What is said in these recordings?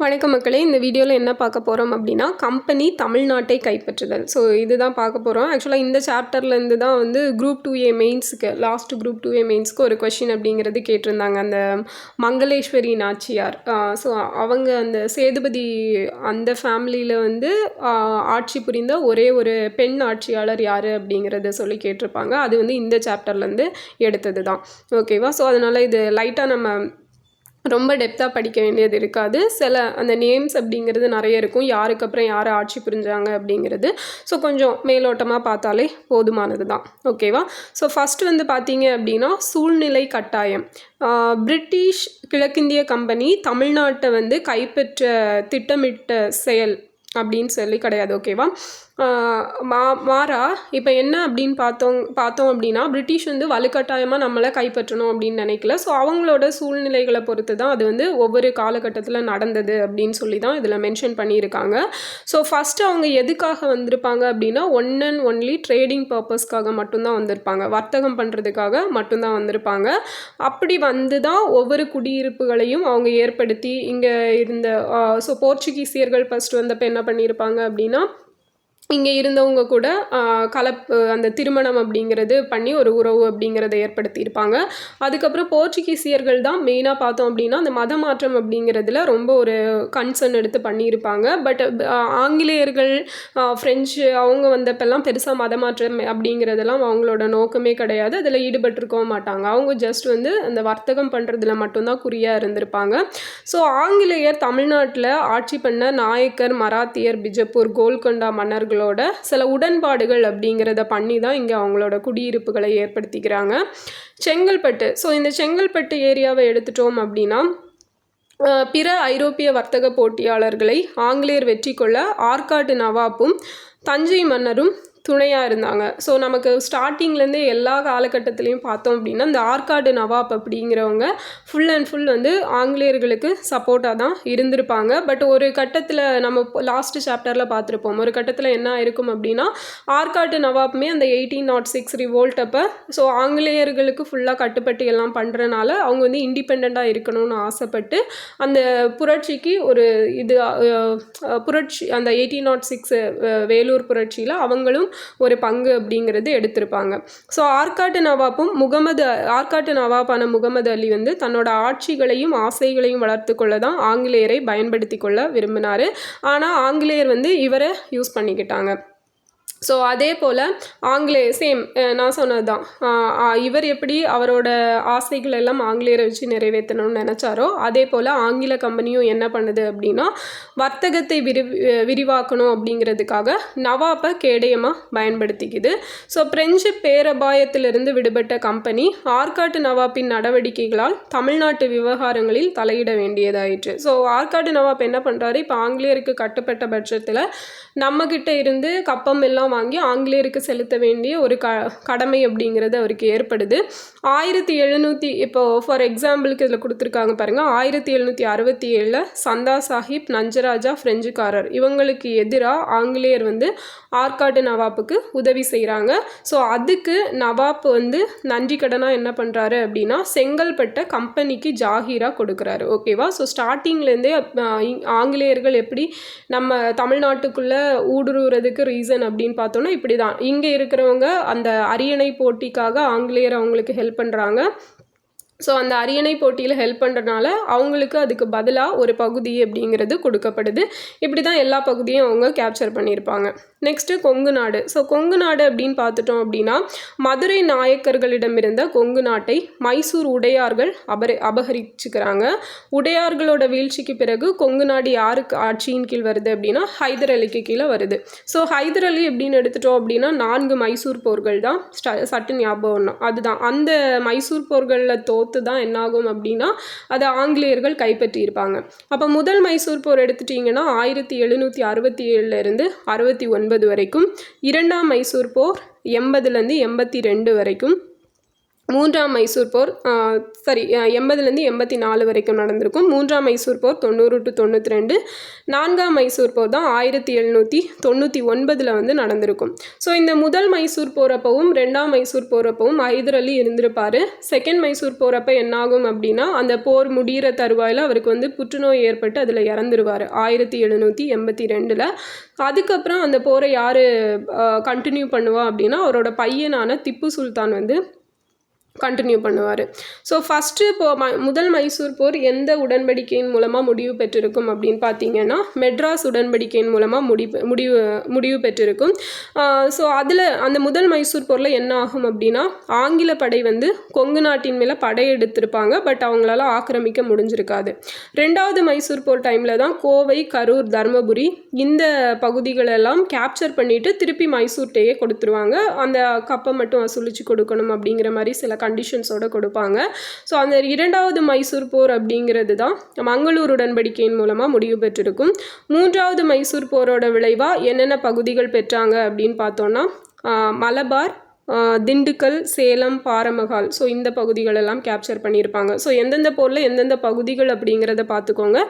வணக்க மக்களே இந்த வீடியோவில் என்ன பார்க்க போகிறோம் அப்படின்னா கம்பெனி தமிழ்நாட்டை கைப்பற்றுதல். ஸோ இதுதான் பார்க்க போகிறோம் ஆக்சுவலாக இந்த சாப்டர்லேருந்து தான் வந்து குரூப் டூ ஏ மெயின்ஸுக்கு லாஸ்ட் குரூப் டூ ஏ மெயின்ஸ்க்கு ஒரு கொஷின் அப்படிங்கிறது கேட்டிருந்தாங்க. அந்த மங்களேஸ்வரி நாச்சியார். ஸோ அவங்க அந்த சேதுபதி அந்த ஃபேமிலியில் வந்து ஆட்சி புரிந்த ஒரே ஒரு பெண் ஆட்சியாளர் யார் அப்படிங்கிறத சொல்லி கேட்டிருப்பாங்க. அது வந்து இந்த சாப்டர்லேருந்து எடுத்தது தான் ஓகேவா ஸோ அதனால் இது லைட்டாக நம்ம ரொம்ப டெப்த்தாக படிக்க வேண்டியது இருக்காது. சில அந்த நேம்ஸ் அப்படிங்கிறது நிறைய இருக்கும். யாருக்கு அப்புறம் யார் ஆட்சி புரிஞ்சாங்க அப்படிங்கிறது. ஸோ கொஞ்சம் மேலோட்டமாக பார்த்தாலே போதுமானது தான் ஓகேவா ஸோ ஃபஸ்ட் வந்து பார்த்தீங்க அப்படின்னா சூழ்நிலை கட்டாயம். பிரிட்டிஷ் கிழக்கிந்திய கம்பெனி தமிழ்நாட்டை வந்து கைப்பற்ற திட்டமிட்ட செயல் அப்படின்னு சொல்லி கிடையாது. ஓகேவா மா மாறா இப்போ என்ன அப்படின்னு பார்த்தோம் பார்த்தோம் அப்படின்னா பிரிட்டிஷ் வந்து வலுக்கட்டாயமாக நம்மளை கைப்பற்றணும் அப்படின்னு நினைக்கல. ஸோ அவங்களோட சூழ்நிலைகளை பொறுத்து தான் அது வந்து ஒவ்வொரு காலகட்டத்தில் நடந்தது அப்படின்னு சொல்லி தான் இதில் மென்ஷன் பண்ணியிருக்காங்க. ஸோ ஃபஸ்ட்டு அவங்க எதுக்காக வந்திருப்பாங்க அப்படின்னா ஒன் அண்ட் ஒன்லி ட்ரேடிங் பர்பஸ்க்காக மட்டும்தான் வந்திருப்பாங்க. வர்த்தகம் பண்ணுறதுக்காக மட்டும்தான் வந்திருப்பாங்க. அப்படி வந்து தான் ஒவ்வொரு குடியிருப்புகளையும் அவங்க ஏற்படுத்தி இங்கே இருந்த ஸோ போர்ச்சுகீசியர்கள் ஃபஸ்ட் வந்தப்போ என்ன பண்ணியிருப்பாங்க அப்படின்னா இங்கே இருந்தவங்க கூட கலப்பு அந்த திருமணம் அப்படிங்கிறது பண்ணி ஒரு உறவு அப்படிங்கிறத ஏற்படுத்தியிருப்பாங்க. அதுக்கப்புறம் போர்ச்சுகீசியர்கள் தான் மெயினாக பார்த்தோம் அப்படின்னா அந்த மத மாற்றம் அப்படிங்கிறதுல ரொம்ப ஒரு கன்சர்ன் எடுத்து பண்ணியிருப்பாங்க. பட் ஆங்கிலேயர்கள் ஃப்ரெஞ்சு அவங்க வந்தப்பெல்லாம் பெருசாக மத மாற்றம் அப்படிங்கிறதெல்லாம் அவங்களோட நோக்கமே கிடையாது. அதில் ஈடுபட்டிருக்கவும் மாட்டாங்க. அவங்க ஜஸ்ட் வந்து அந்த வர்த்தகம் பண்ணுறதுல மட்டும்தான் குறியாக இருந்திருப்பாங்க. ஸோ ஆங்கிலேயர் தமிழ்நாட்டில் ஆட்சி பண்ண நாயக்கர் மராத்தியர் பிஜப்பூர் கோல்கொண்டா மன்னர்கள் அவங்களோட சில உடன்பாடுகள் அப்படிங்கிறத பண்ணி தான் இங்கே அவங்களோட குடியிருப்புகளை ஏற்படுத்திக்கிறாங்க. செங்கல்பட்டு. ஸோ இந்த செங்கல்பட்டு ஏரியாவை எடுத்துட்டோம் அப்படின்னா பிற ஐரோப்பிய வர்த்தக போட்டியாளர்களை ஆங்கிலேயர் வெற்றி கொள்ள ஆற்காட்டு நவாப்பும் தஞ்சை மன்னரும் துணையாக இருந்தாங்க. ஸோ நமக்கு ஸ்டார்டிங்லேருந்தே எல்லா காலகட்டத்திலையும் பார்த்தோம் அப்படின்னா இந்த ஆற்காடு நவாப் அப்படிங்கிறவங்க ஃபுல் அண்ட் ஃபுல் வந்து ஆங்கிலேயர்களுக்கு சப்போர்ட்டாக தான் இருந்திருப்பாங்க. பட் ஒரு கட்டத்தில் நம்ம லாஸ்ட் சாப்டரில் பார்த்துருப்போம். ஒரு கட்டத்தில் என்ன இருக்கும் அப்படின்னா ஆற்காட்டு நவாப்புமே அந்த எயிட்டீன் நாட் சிக்ஸ் ரிவோல்ட் அப்போ ஸோ ஆங்கிலேயர்களுக்கு ஃபுல்லாக கட்டுப்பட்டு எல்லாம் பண்ணுறனால அவங்க வந்து இண்டிபெண்ட்டாக இருக்கணும்னு ஆசைப்பட்டு அந்த புரட்சிக்கு ஒரு இது புரட்சி அந்த எயிட்டீன் நாட் சிக்ஸ் வேலூர் புரட்சியில் அவங்களும் ஒரு பங்கு அப்படிங்கிறது எடுத்திருப்பாங்க. ஸோ ஆற்காட்டு நவாப்பும் முகமது ஆற்காட்டு நவாப்பான முகமது அலி வந்து தன்னோட ஆட்சிகளையும் ஆசைகளையும் வளர்த்து கொள்ள தான் ஆங்கிலேயரை பயன்படுத்தி கொள்ள விரும்பினார். ஆனால் ஆங்கிலேயர் வந்து இவரை யூஸ் பண்ணிக்கிட்டாங்க. ஸோ அதே போல் ஆங்கிலேய சேம் நான் சொன்னது தான் இவர் எப்படி அவரோட ஆசைகள் எல்லாம் ஆங்கிலேயரை வச்சு நிறைவேற்றணும்னு நினச்சாரோ அதே போல் ஆங்கில கம்பெனியும் என்ன பண்ணுது அப்படின்னா வர்த்தகத்தை விரி விரிவாக்கணும் அப்படிங்கிறதுக்காக நவாப்பை கேடயமாக பயன்படுத்திக்குது. ஸோ பிரெஞ்சு பேரபாயத்திலிருந்து விடுபட்ட கம்பெனி ஆற்காட்டு நவாப்பின் நடவடிக்கைகளால் தமிழ்நாட்டு விவகாரங்களில் தலையிட வேண்டியதாயிற்று. ஸோ ஆற்காட்டு நவாப் என்ன பண்ணுறாரு இப்போ ஆங்கிலேயருக்கு கட்டுப்பட்ட பட்சத்தில் நம்மக்கிட்ட இருந்து கப்பம் எல்லாம் வாங்கி ஆங்கிலேயருக்கு செலுத்த வேண்டிய ஒரு க கடமை அப்படிங்கிறது அவருக்கு ஏற்படுது. ஆயிரத்தி எழுநூற்றி இப்போ ஃபார் எக்ஸாம்பிளுக்கு இதில் கொடுத்துருக்காங்க பாருங்கள் ஆயிரத்தி எழுநூற்றி அறுபத்தி ஏழில் சந்தா சாஹிப் நஞ்சராஜா ஃப்ரெஞ்சுக்காரர் இவங்களுக்கு எதிராக ஆங்கிலேயர் வந்து ஆற்காடு நவாப்புக்கு உதவி செய்கிறாங்க ஸோ அதுக்கு நவாப் வந்து நன்றி கடனாக என்ன பண்ணுறாரு அப்படின்னா செங்கல்பட்டை கம்பெனிக்கு ஜாகிராக கொடுக்குறாரு. ஓகேவா ஸோ ஸ்டார்டிங்லேருந்தே ஆங்கிலேயர்கள் எப்படி நம்ம தமிழ்நாட்டுக்குள்ளே ஊடுருவுறதுக்கு ரீசன் அப்படின்னு பார்த்தோன்னா இப்படி தான் இங்கே இருக்கிறவங்க அந்த அரியணை போட்டிக்காக ஆங்கிலேயர் அவங்களுக்கு ஹெல்ப் பண்ணுறாங்க ஸோ அந்த அரியணை போட்டியில் ஹெல்ப் பண்ணுறனால அவங்களுக்கு அதுக்கு பதிலாக ஒரு பகுதி அப்படிங்கிறது கொடுக்கப்படுது. இப்படி தான் எல்லா பகுதியும் அவங்க கேப்சர் பண்ணியிருப்பாங்க. நெக்ஸ்ட்டு கொங்கு நாடு. ஸோ கொங்கு நாடு அப்படின்னு பார்த்துட்டோம் அப்படின்னா மதுரை நாயக்கர்களிடம் இருந்த கொங்கு நாட்டை மைசூர் உடையார்கள் அபரி அபகரிச்சுக்கிறாங்க. உடையார்களோட வீழ்ச்சிக்கு பிறகு கொங்கு நாடு யாருக்கு ஆட்சியின் கீழ் வருது அப்படின்னா ஹைதர் அலிக்கு கீழே வருது. ஸோ ஹைதர் அலி எப்படின்னு எடுத்துட்டோம் அப்படின்னா நான்கு மைசூர் போர்கள் தான் ஸ்ட- சட்டு ஞாபகம் அதுதான். அந்த மைசூர் போர்களில் தோத்து தான் என்னாகும் அப்படின்னா அதை ஆங்கிலேயர்கள் கைப்பற்றியிருப்பாங்க. அப்போ முதல் மைசூர் போர் எடுத்துட்டிங்கன்னா ஆயிரத்தி எழுநூற்றி அறுபத்தி ஏழுலேருந்து அறுபத்தி ஒன்று ஒன்பது வரைக்கும் இரண்டாம் மைசூர் போர் எண்பதுலேருந்து எண்பத்தி ரெண்டு வரைக்கும். மூன்றாம் மைசூர் போர் சாரி எண்பதுலேருந்து எண்பத்தி நாலு வரைக்கும் நடந்திருக்கும். மூன்றாம் மைசூர் போர் தொண்ணூறு டு தொண்ணூற்றி ரெண்டு நான்காம் மைசூர் போர் தான் ஆயிரத்தி எழுநூற்றி தொண்ணூற்றி ஒன்பதில் வந்து நடந்திருக்கும். ஸோ இந்த முதல் மைசூர் போகிறப்பவும் ரெண்டாம் மைசூர் போகிறப்பவும் ஹைதர் அலி இருந்திருப்பார். செகண்ட் மைசூர் போகிறப்ப என்னாகும் அப்படின்னா அந்த போர் முடிகிற தருவாயில் அவருக்கு வந்து புற்றுநோய் ஏற்பட்டு அதில் இறந்துருவார் ஆயிரத்தி எழுநூற்றி எண்பத்தி ரெண்டில். அதுக்கப்புறம் அந்த போரை யார் கண்டினியூ பண்ணுவா அப்படின்னா அவரோட பையனான திப்பு சுல்தான் வந்து கண்டினியூ பண்ணுவார். ஸோ ஃபஸ்ட்டு இப்போ ம முதல் மைசூர் போர் எந்த உடன்படிக்கையின் மூலமாக முடிவு பெற்றிருக்கும் அப்படின்னு பார்த்தீங்கன்னா மெட்ராஸ் உடன்படிக்கையின் மூலமாக முடிவு முடிவு முடிவு பெற்றிருக்கும். ஸோ அதில் அந்த முதல் மைசூர் போரில் என்ன ஆகும் அப்படின்னா ஆங்கில படை வந்து கொங்கு நாட்டின் மேலே படையெடுத்திருப்பாங்க பட் அவங்களால ஆக்கிரமிக்க முடிஞ்சிருக்காது. ரெண்டாவது மைசூர் போர் டைமில் தான் கோவை கரூர் தருமபுரி இந்த பகுதிகளெல்லாம் கேப்சர் பண்ணிவிட்டு திருப்பி மைசூர்கிட்டயே கொடுத்துருவாங்க. அந்த கப்பை மட்டும் வசூலித்து கொடுக்கணும் அப்படிங்கிற மாதிரி சில கண்டிஷன்ஸோடு கொடுப்பாங்க. ஸோ அந்த இரண்டாவது மைசூர் போர் அப்படிங்கிறது தான் மங்களூர் உடன்படிக்கையின் மூலமாக முடிவு பெற்றிருக்கும். மூன்றாவது மைசூர் போரோட விளைவாக என்னென்ன பகுதிகள் பெற்றாங்க அப்படின்னு பார்த்தோன்னா மலபார் திண்டுக்கல் சேலம் பாரமகால். ஸோ இந்த பகுதிகளெல்லாம் கேப்சர் பண்ணியிருப்பாங்க. ஸோ எந்தெந்த போரில் எந்தெந்த பகுதிகள் அப்படிங்கிறத பார்த்துக்கோங்க.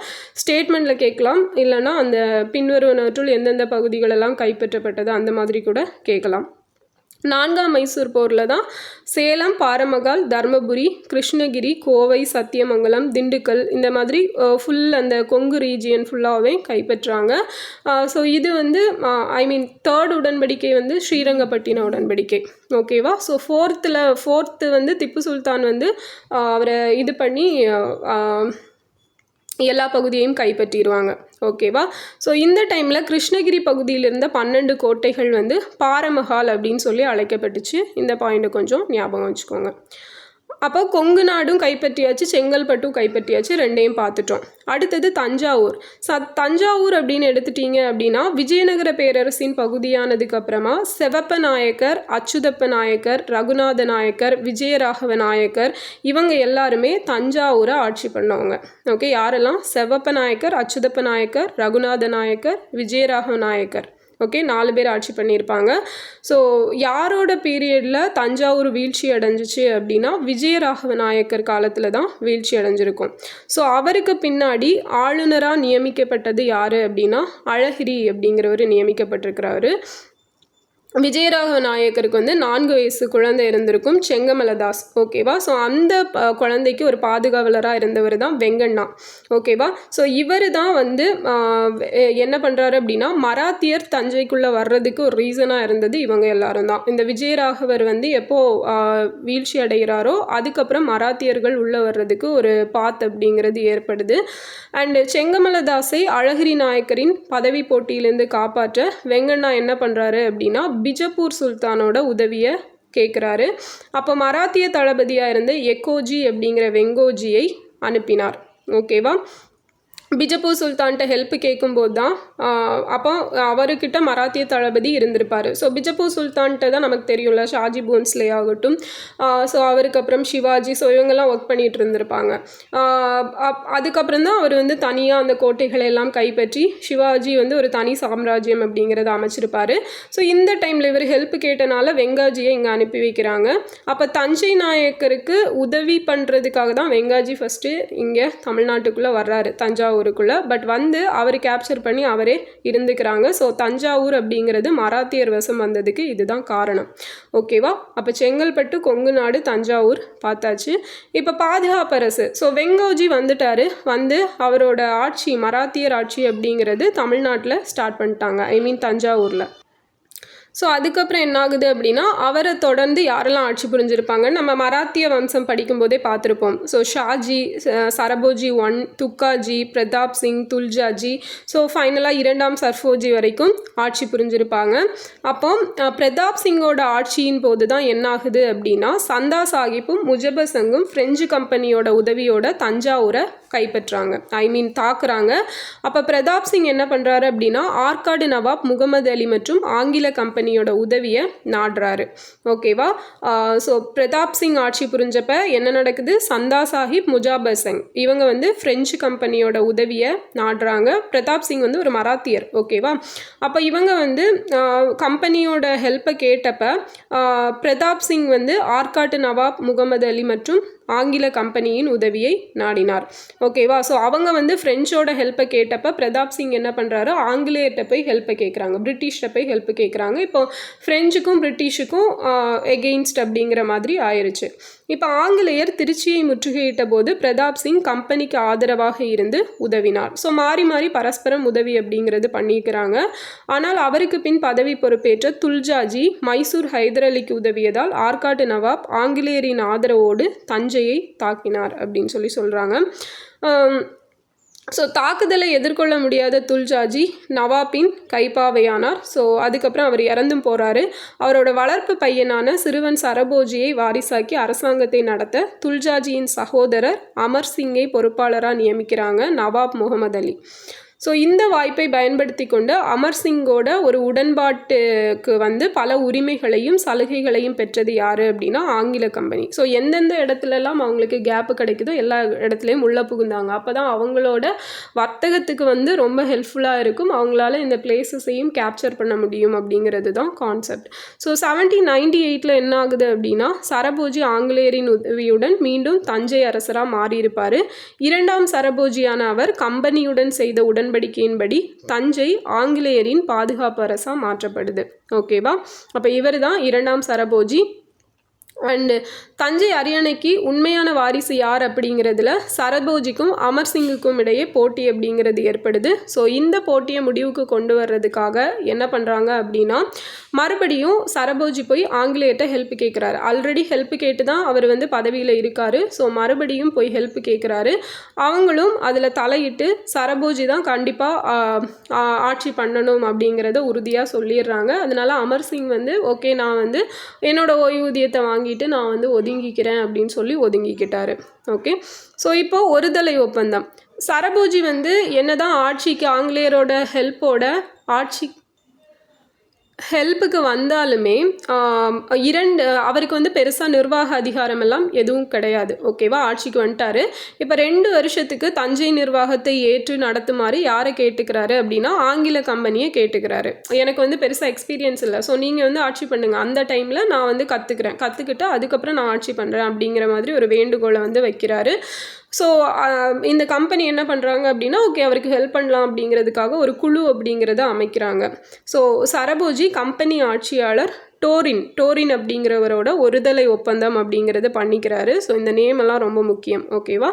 ஸ்டேட்மெண்ட்டில் கேட்கலாம். இல்லைனா அந்த பின்வருவனவற்றுள் எந்தெந்த பகுதிகளெல்லாம் கைப்பற்றப்பட்டது அந்த மாதிரி கூட கேட்கலாம். நான்காம் மைசூர் போரில் தான் சேலம் பாரமகால் தர்மபுரி கிருஷ்ணகிரி கோவை சத்தியமங்கலம் திண்டுக்கல் இந்த மாதிரி ஃபுல் அந்த கொங்கு ரீஜியன் ஃபுல்லாகவே கைப்பற்றாங்க. ஸோ இது வந்து ஐ மீன் தேர்ட் உடன்படிக்கை வந்து ஸ்ரீரங்கப்பட்டின உடன்படிக்கை. ஓகேவா ஸோ ஃபோர்த்தில் ஃபோர்த்து வந்து திப்பு சுல்தான் வந்து அவரை இது பண்ணி எல்லா பகுதியையும் கைப்பற்றிடுவாங்க. ஓகேவா? ஸோ இந்த டைமில் கிருஷ்ணகிரி பகுதியில் இருந்த பன்னெண்டு கோட்டைகள் வந்து பாரமஹால் அப்படின்னு சொல்லி அழைக்கப்பட்டுச்சு. இந்த பாயிண்ட்டை கொஞ்சம் ஞாபகம் வச்சுக்கோங்க. அப்போ கொங்கு நாடும் கைப்பற்றியாச்சு செங்கல்பட்டும் கைப்பற்றியாச்சு ரெண்டையும் பார்த்துட்டோம். அடுத்தது தஞ்சாவூர். ச தஞ்சாவூர் அப்படின்னு எடுத்துட்டீங்க அப்படின்னா விஜயநகர பேரரசின் பகுதியானதுக்கு அப்புறமா செவப்ப நாயக்கர் அச்சுதப்ப நாயக்கர் ரகுநாத நாயக்கர் விஜயராகவ நாயக்கர் இவங்க எல்லாருமே தஞ்சாவூரை ஆட்சி பண்ணவங்க. ஓகே யாரெல்லாம்? செவப்ப நாயக்கர் அச்சுதப்ப நாயக்கர் ரகுநாத நாயக்கர் விஜயராகவ நாயக்கர். ஓகே நாலு பேர் ஆட்சி பண்ணியிருப்பாங்க. ஸோ யாரோட பீரியடில் தஞ்சாவூர் வீழ்ச்சி அடைஞ்சிச்சு அப்படின்னா விஜயராகவ நாயக்கர் காலத்தில் தான் வீழ்ச்சி அடைஞ்சிருக்கும். ஸோ அவருக்கு பின்னாடி ஆளுநராக நியமிக்கப்பட்டது யார் அப்படின்னா அழகிரி அப்படிங்கிறவர் நியமிக்கப்பட்டிருக்கிறாரு. விஜயராக நாயக்கருக்கு வந்து நான்கு வயசு குழந்தை இருந்திருக்கும் செங்கமலதாஸ். ஓகேவா ஸோ அந்த குழந்தைக்கு ஒரு பாதுகாவலராக இருந்தவர் தான் வெங்கண்ணா. ஓகேவா ஸோ இவர் தான் வந்து என்ன பண்ணுறாரு அப்படின்னா மராத்தியர் தஞ்சைக்குள்ளே வர்றதுக்கு ஒரு ரீசனாக இருந்தது இவங்க எல்லாரும் தான். இந்த விஜயராகவர் வந்து எப்போது வீழ்ச்சி அடைகிறாரோ அதுக்கப்புறம் மராத்தியர்கள் உள்ளே வர்றதுக்கு ஒரு பாத் அப்படிங்கிறது ஏற்படுது. அண்டு செங்கமலதாஸை அழகிரி நாயக்கரின் பதவி போட்டியிலேருந்து காப்பாற்ற வெங்கண்ணா என்ன பண்ணுறாரு அப்படின்னா பிஜப்பூர் சுல்தானோட உதவியை கேட்குறாரு அப்போ மராத்திய தளபதியாக இருந்த எக்கோஜி அப்படிங்கிற வெங்கோஜியை அனுப்பினார். ஓகேவா? பிஜப்பூர் சுல்தான்கிட்ட ஹெல்ப் கேட்கும்போது தான் அப்போ அவர்கிட்ட மராத்திய தளபதி இருந்திருப்பார். ஸோ பிஜப்பூர் சுல்தான்கிட்ட தான் நமக்கு தெரியும்ல ஷாஜி போன்ஸ்லே ஆகட்டும் ஸோ அவருக்கு அப்புறம் சிவாஜி ஸோ இவங்கெல்லாம் ஒர்க் பண்ணிகிட்டு இருந்திருப்பாங்க. அதுக்கப்புறம் தான் அவர் வந்து தனியாக அந்த கோட்டைகளை எல்லாம் கைப்பற்றி சிவாஜி வந்து ஒரு தனி சாம்ராஜ்யம் அப்படிங்கிறத அமைச்சிருப்பார். ஸோ இந்த டைமில் இவர் ஹெல்ப் கேட்டனால வெங்காஜியை இங்கே அனுப்பி வைக்கிறாங்க. அப்போ தஞ்சை நாயக்கருக்கு உதவி பண்ணுறதுக்காக தான் வெங்காஜி ஃபஸ்ட்டு இங்கே தமிழ்நாட்டுக்குள்ளே வர்றாரு தஞ்சாவூர் தஞ்சாவூருக்குள்ளே பட் வந்து அவர் கேப்சர் பண்ணி அவரே இருந்துக்கிறாங்க. ஸோ தஞ்சாவூர் அப்படிங்கிறது மராத்தியர் வசம் வந்ததுக்கு இதுதான் காரணம். ஓகேவா அப்போ செங்கல்பட்டு கொங்கு நாடு தஞ்சாவூர் பார்த்தாச்சு. இப்போ பாதுகாப்பரசு ஸோ வெங்கோஜி வந்துட்டார். வந்து அவரோட ஆட்சி மராத்தியர் ஆட்சி அப்படிங்கிறது தமிழ்நாட்டில் ஸ்டார்ட் பண்ணிட்டாங்க. ஐ மீன் தஞ்சாவூரில். ஸோ அதுக்கப்புறம் என்ன ஆகுது அப்படின்னா அவரை தொடர்ந்து யாரெல்லாம் ஆட்சி புரிஞ்சிருப்பாங்க நம்ம மராத்திய வம்சம் படிக்கும்போதே பார்த்துருப்போம். So Shahji Serfoji one Tukkoji Pratap Singh Tuljaji. So ஃபைனலாக இரண்டாம் சர்ஃபோஜி வரைக்கும் ஆட்சி புரிஞ்சிருப்பாங்க. அப்போ பிரதாப் சிங்கோட ஆட்சியின் போது தான் என்ன ஆகுது அப்படின்னா சந்தா சாஹிப்பும் முஜபர் சங்கும் ஃப்ரெஞ்சு கம்பெனியோட உதவியோட தஞ்சாவூரை கைப்பற்றாங்க. ஐ மீன் தாக்குறாங்க. அப்போ பிரதாப் சிங் என்ன பண்ணுறாரு அப்படின்னா ஆற்காடு நவாப் முகமது அலி மற்றும் ஆங்கில கம்பெனியோட உதவியை நாடுறாரு. ஓகேவா ஸோ பிரதாப் சிங் ஆட்சி புரிஞ்சப்ப என்ன நடக்குது? சந்தா சாஹிப் முஜாபர் சிங் இவங்க வந்து ஃப்ரெஞ்சு கம்பெனியோட உதவியை நாடுறாங்க. பிரதாப் சிங் வந்து ஒரு மராத்தியர். ஓகேவா அப்போ இவங்க வந்து கம்பெனியோட ஹெல்ப்பை கேட்டப்ப பிரதாப் சிங் வந்து ஆற்காட்டு நவாப் முகமது அலி மற்றும் ஆங்கில கம்பெனியின் உதவியை நாடினார். ஓகேவா ஸோ அவங்க வந்து ஃப்ரெஞ்சோட ஹெல்ப்பை கேட்டப்ப பிரதாப் சிங் என்ன பண்ணுறாரு ஆங்கிலேயர்கிட்ட போய் ஹெல்ப்பை கேட்குறாங்க பிரிட்டிஷ்கிட்ட போய் ஹெல்ப் கேட்குறாங்க இப்போ ஃப்ரெஞ்சுக்கும் பிரிட்டிஷுக்கும் எகெயின்ஸ்ட் அப்படிங்கிற மாதிரி ஆயிடுச்சு இப்போ ஆங்கிலேயர் திருச்சியை முற்றுகையிட்ட போது பிரதாப் சிங் கம்பெனிக்கு ஆதரவாக இருந்து உதவினார். ஸோ மாறி மாறி பரஸ்பரம் உதவி அப்படிங்கிறது பண்ணியிருக்கிறாங்க. ஆனால் அவருக்கு பின் பதவி பொறுப்பேற்ற துல்ஜாஜி மைசூர் ஹைதர் அலிக்கு உதவியதால் ஆற்காட்டு நவாப் ஆங்கிலேயரின் ஆதரவோடு தஞ்சையை தாக்கினார் அப்படின்னு சொல்லி சொல்கிறாங்க ஸோ தாக்குதலை எதிர்கொள்ள முடியாத துல்ஜாஜி நவாபின் கைப்பாவையானார். ஸோ அதுக்கப்புறம் அவர் இறந்தும் போகிறாரு அவரோட வளர்ப்பு பையனான சிறுவன் சரபோஜியை வாரிசாக்கி அரசாங்கத்தை நடத்த துல்ஜாஜியின் சகோதரர் அமர் சிங்கை பொறுப்பாளராக நியமிக்கிறாங்க நவாப் முகமது அலி. ஸோ இந்த வாய்ப்பை பயன்படுத்தி கொண்டு அமர் சிங்கோட ஒரு உடன்பாட்டுக்கு வந்து பல உரிமைகளையும் சலுகைகளையும் பெற்றது யார் அப்படின்னா ஆங்கில கம்பெனி ஸோ எந்தெந்த இடத்துலலாம் அவங்களுக்கு கேப்பு கிடைக்குதோ எல்லா இடத்துலையும் உள்ளே புகுந்தாங்க. அப்போ தான் அவங்களோட வர்த்தகத்துக்கு வந்து ரொம்ப ஹெல்ப்ஃபுல்லாக இருக்கும். அவங்களால இந்த பிளேசஸையும் கேப்சர் பண்ண முடியும் அப்படிங்கிறது தான் கான்செப்ட் ஸோ செவன்டீன் நைன்டி எயிட்டில் என்ன ஆகுது அப்படின்னா சரபோஜி ஆங்கிலேயரின் உதவியுடன் மீண்டும் தஞ்சை அரசராக மாறியிருப்பார். இரண்டாம் சரபோஜியான அவர் கம்பெனியுடன் செய்த உடன்படிக்கையின்படி தஞ்சை ஆங்கிலேயரின் பாதுகாப்பு அரசாக மாற்றப்படுது. ஓகேவா? அப்போ இவர் தான் இரண்டாம் சரபோஜி. அண்டு தஞ்சை அரியணைக்கு உண்மையான வாரிசு யார் அப்படிங்கிறதுல சரபோஜிக்கும் அமர் சிங்குக்கும் இடையே போட்டி அப்படிங்கிறது ஏற்படுது. ஸோ இந்த போட்டியை முடிவுக்கு கொண்டு வர்றதுக்காக என்ன பண்ணுறாங்க அப்படின்னா மறுபடியும் சரபோஜி போய் ஆங்கிலேயர்கிட்ட ஹெல்ப் கேட்குறாரு ஆல்ரெடி ஹெல்ப் கேட்டு தான் அவர் வந்து பதவியில் இருக்கார். ஸோ மறுபடியும் போய் ஹெல்ப் கேட்குறாரு அவங்களும் அதில் தலையிட்டு சரபோஜி தான் கண்டிப்பாக ஆட்சி பண்ணணும் அப்படிங்கிறத உறுதியாக சொல்லிடுறாங்க. அதனால அமர் சிங் வந்து ஓகே நான் வந்து என்னோட ஓய்வூதியத்தை சொல்லிவிட்டு நான் வந்து ஒதுங்கிக்கிறேன் அப்படின்னு சொல்லி ஒதுங்கிக்கிட்டாரு. ஓகே ஸோ இப்போ ஒருதலை ஒப்பந்தம். சரபோஜி வந்து என்னதான் ஆட்சிக்கு ஆங்கிலேயரோட ஹெல்ப்போட ஆட்சி ஹெல்ப்புக்கு வந்தாலுமே இரண்டு அவருக்கு வந்து பெருசாக நிர்வாக அதிகாரம் எல்லாம் எதுவும் கிடையாது. ஓகேவா? ஆட்சிக்கு வந்துட்டாரு. இப்போ ரெண்டு வருஷத்துக்கு தஞ்சை நிர்வாகத்தை ஏற்று நடத்துமாறு யாரை கேட்டுக்கிறாரு அப்படின்னா ஆங்கில கம்பெனியை கேட்டுக்கிறாரு. எனக்கு வந்து பெருசாக எக்ஸ்பீரியன்ஸ் இல்லை. ஸோ நீங்கள் வந்து ஆட்சி பண்ணுங்கள் அந்த டைமில் நான் வந்து கற்றுக்குறேன் கற்றுக்கிட்டு அதுக்கப்புறம் நான் ஆட்சி பண்ணுறேன் அப்படிங்கிற மாதிரி ஒரு வேண்டுகோளை வந்து வைக்கிறாரு. ஸோ um, இந்த கம்பெனி என்ன பண்ணுறாங்க அப்படின்னா ஓகே அவருக்கு ஹெல்ப் பண்ணலாம் அப்படிங்கிறதுக்காக ஒரு குழு அப்படிங்கிறத அமைக்கிறாங்க. ஸோ சரபோஜி கம்பெனி ஆட்சியாளர் டோரின் டோரின் அப்படிங்கிறவரோட ஒருதலை ஒப்பந்தம் அப்படிங்கிறத பண்ணிக்கிறாரு. ஸோ இந்த நேம் எல்லாம் ரொம்ப முக்கியம் ஓகேவா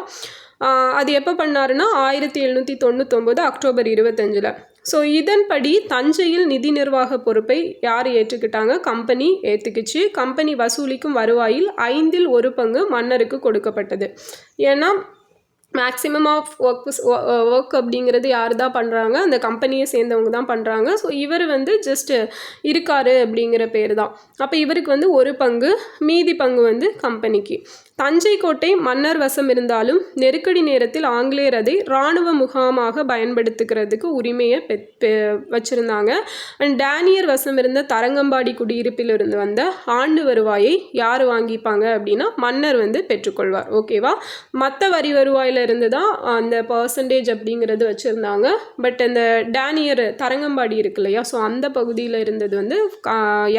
அது எப்போ பண்ணாருன்னா ஆயிரத்தி எழுநூற்றி தொண்ணூத்தொம்பது அக்டோபர் இருபத்தஞ்சில். ஸோ இதன்படி தஞ்சையில் நிதி நிர்வாக பொறுப்பை யார் ஏற்றுக்கிட்டாங்க? கம்பெனி ஏற்றுக்குச்சு கம்பெனி வசூலிக்கும் வருவாயில் ஐந்தில் ஒரு பங்கு மன்னருக்கு கொடுக்கப்பட்டது. ஏன்னா மேக்ஸிமம் ஆஃப் ஒர்க்ஸ் ஒர்க் அப்படிங்கிறது யார் தான் பண்ணுறாங்க அந்த கம்பெனியை சேர்ந்தவங்க தான் பண்ணுறாங்க ஸோ இவர் வந்து ஜஸ்ட்டு இருக்காரு அப்படிங்கிற பேர் தான் அப்போ இவருக்கு வந்து ஒரு பங்கு மீதி பங்கு வந்து கம்பெனிக்கு தஞ்சை கோட்டை மன்னர் வசம் இருந்தாலும் நெருக்கடி நேரத்தில் ஆங்கிலேயர் அதை இராணுவ முகாமாக பயன்படுத்துகிறதுக்கு உரிமையை பெ வச்சுருந்தாங்க. அண்ட் டேனியர் வசம் இருந்த தரங்கம்பாடி குடியிருப்பில் இருந்து வந்த ஆண்டு வருவாயை யார் வாங்கிப்பாங்க அப்படின்னா மன்னர் வந்து பெற்றுக்கொள்வார். ஓகேவா மற்ற வரி வருவாயில் இருந்து தான் அந்த பர்சன்டேஜ் அப்படிங்கிறது வச்சுருந்தாங்க. பட் அந்த டேனியர் தரங்கம்பாடி இருக்கு இல்லையா? ஸோ அந்த பகுதியில் இருந்தது வந்து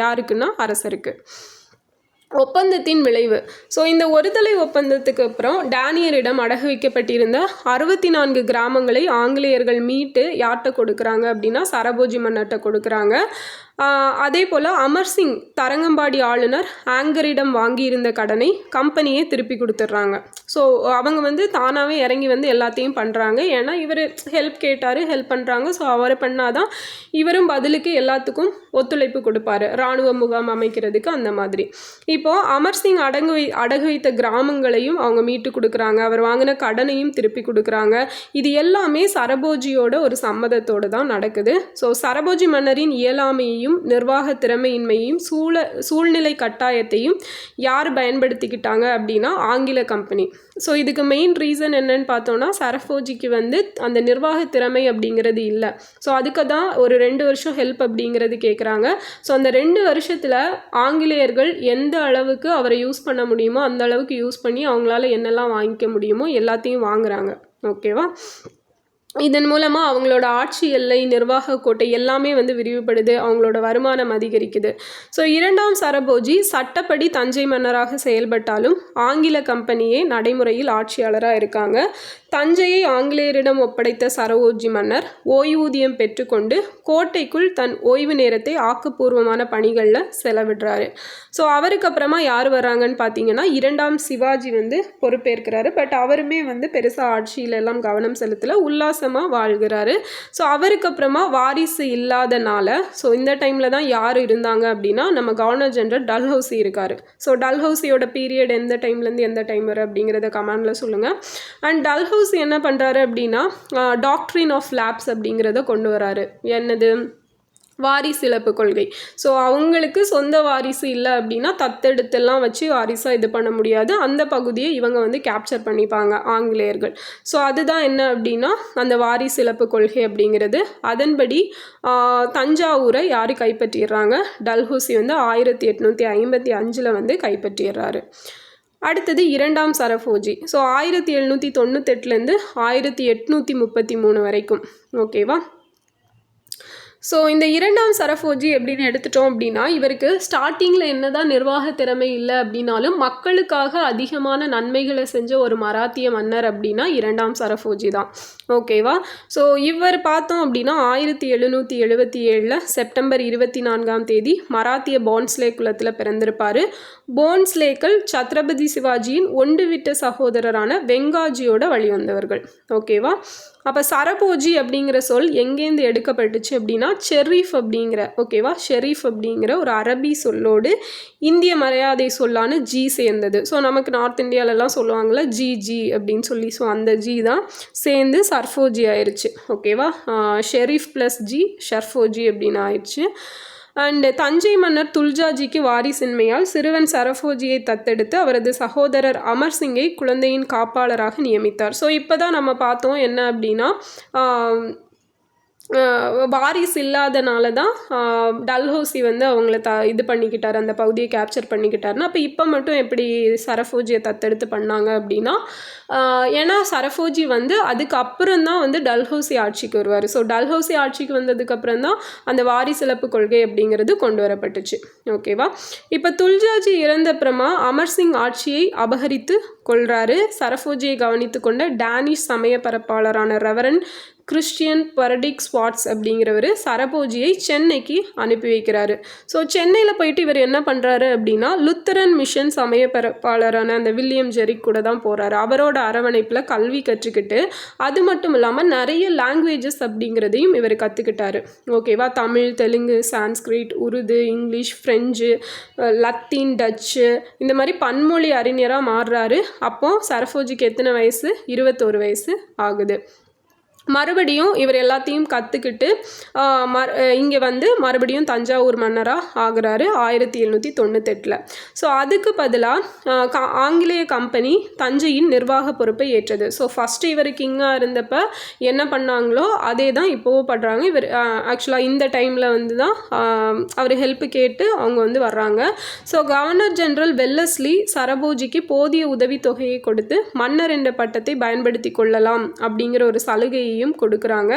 யாருக்குன்னா அரசருக்கு. ஒப்பந்தத்தின் விளைவு. ஸோ இந்த ஒருதலை ஒப்பந்தத்துக்கு அப்புறம் டேனியரிடம் அடகு வைக்கப்பட்டிருந்த அறுபத்தி நான்கு கிராமங்களை ஆங்கிலேயர்கள் மீட்டு யார்கிட்ட கொடுக்குறாங்க அப்படின்னா சரபோஜி மன்னர்கிட்ட கொடுக்குறாங்க. அதே போல் அமர்சிங் தரங்கம்பாடி ஆளுநர் ஆங்கரிடம் வாங்கியிருந்த கடனை கம்பெனியே திருப்பி கொடுத்துட்றாங்க. ஸோ அவங்க வந்து தானாகவே இறங்கி வந்து எல்லாத்தையும் பண்ணுறாங்க ஏன்னா இவர் ஹெல்ப் கேட்டார் ஹெல்ப் பண்ணுறாங்க ஸோ அவர் பண்ணாதான் இவரும் பதிலுக்கு எல்லாத்துக்கும் ஒத்துழைப்பு கொடுப்பாரு. இராணுவ முகாம் அமைக்கிறதுக்கு அந்த மாதிரி. இப்போது அமர்சிங் அடங்கு வை அடகு வைத்த கிராமங்களையும் அவங்க மீட்டு கொடுக்குறாங்க. அவர் வாங்கின கடனையும் திருப்பி கொடுக்குறாங்க. இது எல்லாமே சரபோஜியோட ஒரு சம்மதத்தோடு தான் நடக்குது. ஸோ சரபோஜி மன்னரின் இயலாமையையும் அறியாமையையும் நிர்வாக திறமையின்மையையும் சூழ சூழ்நிலை கட்டாயத்தையும் யார் பயன்படுத்திக்கிட்டாங்க அப்படின்னா ஆங்கில கம்பெனி. ஸோ இதுக்கு மெயின் ரீசன் என்னன்னு பார்த்தோன்னா சரஃபோஜிக்கு வந்து அந்த நிர்வாக திறமை அப்படிங்கிறது இல்லை. ஸோ அதுக்கு தான் ஒரு ரெண்டு வருஷம் ஹெல்ப் அப்படிங்கிறது கேட்குறாங்க ஸோ அந்த ரெண்டு வருஷத்தில் ஆங்கிலேயர்கள் எந்த அளவுக்கு அவரை யூஸ் பண்ண முடியுமோ அந்த அளவுக்கு யூஸ் பண்ணி அவங்களால என்னெல்லாம் வாங்கிக்க முடியுமோ எல்லாத்தையும் வாங்குறாங்க. ஓகேவா இதன் மூலமாக அவங்களோட ஆட்சி எல்லை நிர்வாக கோட்டை எல்லாமே வந்து விரிவுபடுது அவங்களோட வருமானம் அதிகரிக்குது. ஸோ இரண்டாம் சரபோஜி சட்டப்படி தஞ்சை மன்னராக செயல்பட்டாலும் ஆங்கில கம்பெனியே நடைமுறையில் ஆட்சியாளராக இருக்காங்க. தஞ்சையை ஆங்கிலேயரிடம் ஒப்படைத்த சரவோஜி மன்னர் ஓய்வூதியம் பெற்றுக்கொண்டு கோட்டைக்குள் தன் ஓய்வு நேரத்தை ஆக்கப்பூர்வமான பணிகளில் செலவிடுறாரு. ஸோ அவருக்கு அப்புறமா யார் வராங்கன்னு பார்த்தீங்கன்னா இரண்டாம் சிவாஜி வந்து பொறுப்பேற்கிறாரு. பட் அவருமே வந்து பெருசாக ஆட்சியில எல்லாம் கவனம் செலுத்தல உல்லாசமாக வாழ்கிறாரு. ஸோ அவருக்கு அப்புறமா வாரிசு இல்லாதனால ஸோ இந்த டைமில் தான் யார் இருந்தாங்க அப்படின்னா நம்ம கவர்னர் ஜெனரல் டல்ஹவுசி இருக்கார். ஸோ டல்ஹவுசியோட பீரியட் எந்த டைம்லேருந்து எந்த டைம் வரை அப்படிங்கிறத கமெண்டில் சொல்லுங்கள் அண்ட் டல்ஹவுசி என்ன பண்ணுறாரு அப்படின்னா டாக்ட்ரின் ஆஃப் லேப்ஸ் அப்படிங்கிறத கொண்டு வராரு. என்னது? வாரிசு இழப்பு கொள்கை. ஸோ அவங்களுக்கு சொந்த வாரிசு இல்லை அப்படின்னா தத்தெடுத்தெல்லாம் வச்சு வாரிசாக இது பண்ண முடியாது. அந்த பகுதியை இவங்க வந்து கேப்சர் பண்ணிப்பாங்க ஆங்கிலேயர்கள். ஸோ அதுதான் என்ன அப்படின்னா அந்த வாரிசு இழப்பு கொள்கை அப்படிங்கிறது. அதன்படி தஞ்சாவூரை யார் கைப்பற்றிடுறாங்க? டல்ஹூசி வந்து ஆயிரத்தி எட்நூற்றி ஐம்பத்தி அஞ்சில் வந்து கைப்பற்றிடுறாரு. அடுத்தது இரண்டாம் சரஃபோஜி. ஸோ ஆயிரத்தி எழுநூற்றி தொண்ணூத்தெட்டுலேருந்து ஆயிரத்தி எட்நூற்றி முப்பத்தி மூணு வரைக்கும். ஓகேவா ஸோ இந்த இரண்டாம் சரஃபோஜி அப்படின்னு எடுத்துட்டோம் அப்படின்னா இவருக்கு ஸ்டார்டிங்கில் என்னதான் நிர்வாக திறமை இல்லை அப்படின்னாலும் மக்களுக்காக அதிகமான நன்மைகளை செஞ்ச ஒரு மராத்திய மன்னர் அப்படின்னா இரண்டாம் சரஃபோஜி தான். ஓகேவா ஸோ இவர் பார்த்தோம் அப்படின்னா ஆயிரத்தி எழுநூற்றி எழுபத்தி ஏழில் செப்டம்பர் இருபத்தி நான்காம் தேதி மராத்திய போன்ஸ்லே குலத்தில் பிறந்திருப்பார். போன்ஸ்லேக்கள் சத்ரபதி சிவாஜியின் ஒன்று விட்ட சகோதரரான வெங்காஜியோட வழிவந்தவர்கள். ஓகேவா அப்போ சரபோஜி அப்படிங்கிற சொல் எங்கேருந்து எடுக்கப்பட்டுச்சு அப்படின்னா ஷெரீஃப் அப்படிங்கிற ஓகேவா? ஷெரீஃப் அப்படிங்கிற ஒரு அரபி சொல்லோடு இந்திய மரியாதை சொல்லான ஜி சேர்ந்தது. ஸோ நமக்கு நார்த் இந்தியாவிலலாம் சொல்லுவாங்கள்ல ஜி ஜி அப்படின்னு சொல்லி. ஸோ அந்த ஜி தான் சேர்ந்து சர்ஃபோஜி ஆயிடுச்சு ஓகேவா? ஷெரீஃப் ப்ளஸ் ஜி ஷர்ஃபோஜி அப்படின்னு ஆயிடுச்சு அண்ட் தஞ்சை மன்னர் துல்ஜாஜிக்கு வாரிசின்மையால் சிறுவன் சரஃபோஜியை தத்தெடுத்து அவரது சகோதரர் அமர் சிங்கை குழந்தையின் காப்பாளராக நியமித்தார். ஸோ இப்போ தான் நம்ம பார்த்தோம் என்ன அப்படின்னா வாரிசு இல்லாதனால தான் ஆஹ் டல்ஹௌசி வந்து அவங்கள த இது பண்ணிக்கிட்டார் அந்த பகுதியை கேப்சர் பண்ணிக்கிட்டாருன்னா. அப்போ இப்போ மட்டும் எப்படி சரஃபோஜியை தத்தெடுத்து பண்ணாங்க அப்படின்னா ஏன்னா சரஃபோஜி வந்து அதுக்கப்புறம் தான் வந்து டல்ஹௌசி ஆட்சிக்கு வருவார். ஸோ டல்ஹௌசி ஆட்சிக்கு வந்ததுக்கப்புறம் தான் அந்த வாரிசிழப்பு கொள்கை அப்படிங்கிறது கொண்டு வரப்பட்டுச்சு. ஓகேவா இப்போ துல்ஜாஜி இறந்த அப்புறமா அமர்சிங் ஆட்சியை அபகரித்து கொள்கிறாரு சரஃபோஜியை கவனித்து கொண்ட டேனிஷ் சமய பரப்பாளரான ரெவரன் கிறிஸ்டியன் பரடிக் ஸ்வாட்ஸ் அப்படிங்கிறவர் சரபோஜியை சென்னைக்கு அனுப்பி வைக்கிறாரு. ஸோ சென்னையில் போயிட்டு இவர் என்ன பண்ணுறாரு அப்படின்னா லுத்தரன் மிஷன் சமய பரப்பாளரான அந்த வில்லியம் ஜெரிக் கூட தான் போகிறாரு அவரோட அரவணைப்பில் கல்வி கற்றுக்கிட்டு அது மட்டும் இல்லாமல் நிறைய லாங்குவேஜஸ் அப்படிங்கிறதையும் இவர் கற்றுக்கிட்டாரு ஓகேவா Tamil Telugu Sanskrit Urdu English French Latin Dutch இந்த மாதிரி பன்மொழி அறிஞராக மாறுறாரு. அப்போது சரஃபோஜிக்கு எத்தனை வயசு? இருபத்தோரு வயசு ஆகுது. மறுபடியும் இவர் எல்லாத்தையும் கற்றுக்கிட்டு மறு இங்கே வந்து மறுபடியும் தஞ்சாவூர் மன்னராக ஆகிறாரு ஆயிரத்தி எழுநூற்றி தொண்ணூத்தெட்டில். ஸோ அதுக்கு பதிலாக ஆங்கிலேய கம்பெனி தஞ்சையின் நிர்வாக பொறுப்பை ஏற்றது. ஸோ ஃபஸ்ட்டு இவர் கிங்காக இருந்தப்ப என்ன பண்ணாங்களோ அதே தான் இப்போவும் பண்ணுறாங்க இவர் ஆக்சுவலாக இந்த டைமில் வந்து தான் அவர் ஹெல்ப் கேட்டு அவங்க வந்து வர்றாங்க. ஸோ கவர்னர் ஜெனரல் வெல்லஸ்லி சரபோஜிக்கு போதிய உதவித்தொகையை கொடுத்து மன்னர் என்ற பட்டத்தை பயன்படுத்தி கொள்ளலாம் அப்படிங்கிற ஒரு சலுகையையும் கொடுக்குறாங்க.